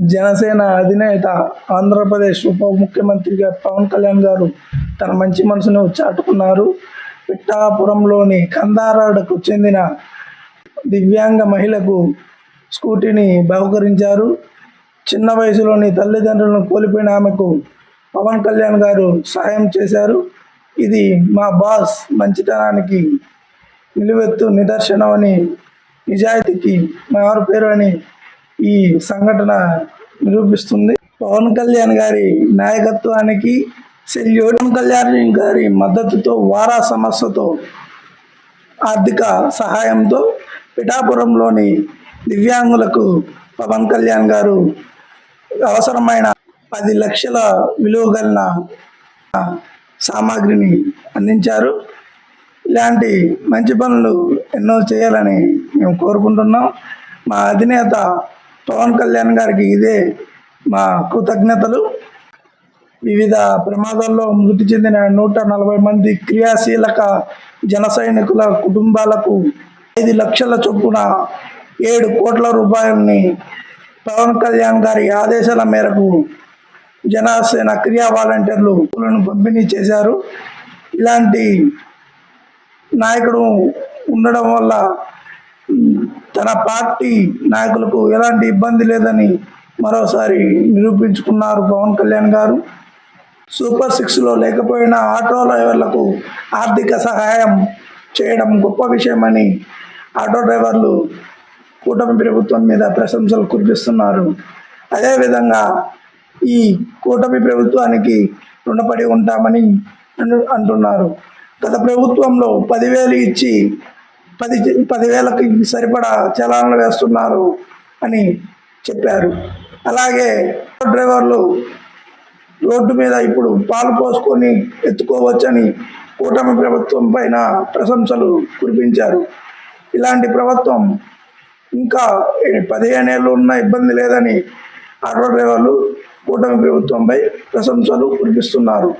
జనసేన అధినేత ఆంధ్రప్రదేశ్ ఉప ముఖ్యమంత్రిగా పవన్ కళ్యాణ్ గారు తన మంచి మనసును చాటుకున్నారు. పిట్టాపురంలోని కందారాడకు చెందిన దివ్యాంగ మహిళకు స్కూటీని బహుకరించారు. చిన్న వయసులోని తల్లిదండ్రులను కోల్పోయిన ఆమెకు పవన్ కళ్యాణ్ గారు సహాయం చేశారు. ఇది మా బాస్ మంచితనానికి నిలువెత్తు నిదర్శనమని నిజాయితీకి మారు పేరు అని ఈ సంఘటన నిరూపిస్తుంది. పవన్ కళ్యాణ్ గారి నాయకత్వానికి శ్రీ పవన్ కళ్యాణ్ గారి మద్దతుతో వారా సమస్యతో ఆర్థిక సహాయంతో పిఠాపురంలోని దివ్యాంగులకు పవన్ కళ్యాణ్ గారు అవసరమైన పది లక్షల విలువ కలిగిన సామాగ్రిని అందించారు. ఇలాంటి మంచి పనులు ఎన్నో చేయాలని మేము కోరుకుంటున్నాం. మా అధినేత పవన్ కళ్యాణ్ గారికి ఇదే మా కృతజ్ఞతలు. వివిధ ప్రమాదాల్లో మృతి చెందిన నూట నలభై మంది క్రియాశీలక జన సైనికుల కుటుంబాలకు ఐదు లక్షల చొప్పున ఏడు కోట్ల రూపాయలని పవన్ కళ్యాణ్ గారి ఆదేశాల మేరకు జనసేన క్రియా వాలంటీర్లు పంపిణీ చేశారు. ఇలాంటి నాయకుడు ఉండడం వల్ల తన పార్టీ నాయకులకు ఎలాంటి ఇబ్బంది లేదని మరోసారి నిరూపించుకున్నారు పవన్ కళ్యాణ్ గారు. సూపర్ సిక్స్లో లేకపోయినా ఆటో డ్రైవర్లకు ఆర్థిక సహాయం చేయడం గొప్ప విషయమని ఆటో డ్రైవర్లు కూటమి ప్రభుత్వం మీద ప్రశంసలు కురిపిస్తున్నారు. అదేవిధంగా ఈ కూటమి ప్రభుత్వానికి రుణపడి ఉంటామని అంటున్నారు. గత ప్రభుత్వంలో పదివేలు ఇచ్చి పది పదివేలకు సరిపడా చలాన్లు వేస్తున్నారు అని చెప్పారు. అలాగే డ్రైవర్లు రోడ్డు మీద ఇప్పుడు పాలు పోసుకొని ఎత్తుకోవచ్చని కూటమి ప్రభుత్వం పైన ప్రశంసలు కురిపించారు. ఇలాంటి ప్రభుత్వం ఇంకా పదిహేను ఏళ్ళు ఉన్న ఇబ్బంది లేదని ఆటో డ్రైవర్లు కూటమి ప్రభుత్వంపై ప్రశంసలు కురిపిస్తున్నారు.